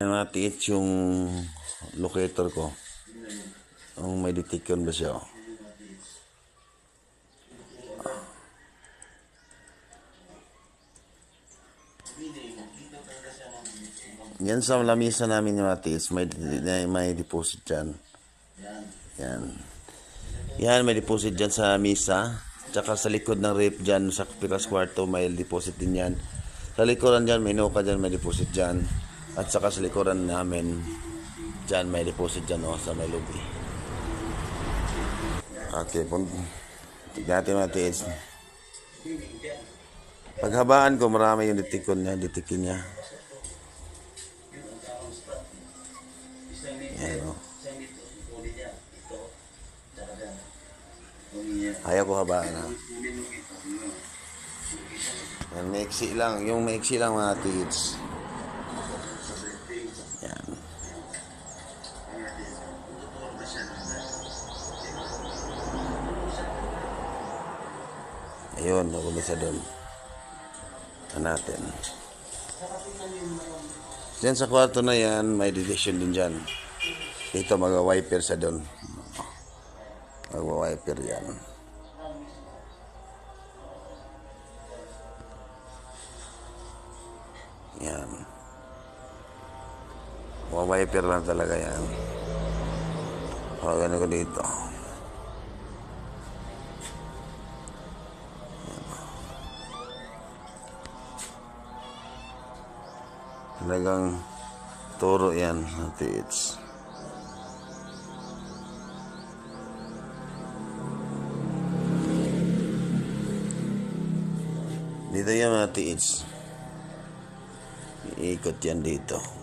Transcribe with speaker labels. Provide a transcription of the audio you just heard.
Speaker 1: Matiit yung locator ko. Ang may detection ba siya? oh. Yan sa lamisa namin yung matiit. May, may, deposit dyan. Yan. Yan, may deposit dyan sa misa. Tsaka sa likod ng rip dyan, sa Piras Kwarto, may deposit din yan. Sa likuran dyan, may nuka dyan, may deposit dyan. At saka sa likuran namin, dyan, may deposit dyan, oh, sa may lobby. Okay, pun tignan natin mga tiis. Paghabaan ko, marami yung ditikon niya, ditikin niya. Yan, oh. Ayaw ko habaan, ha. Yan, maiksi lang. Yung maiksi lang mga tiits. Ayun, nagumisa doon. Ano natin. Diyan sa kwarto na yan, may decision din dyan. Dito mag-wiper sa doon. Mag-wiper yan. Yan. Wiper lang talaga yan. O, ganun ko dito. Talagang turo yan. Ati it's. Dito yan mga tiits. Iikot yan dito.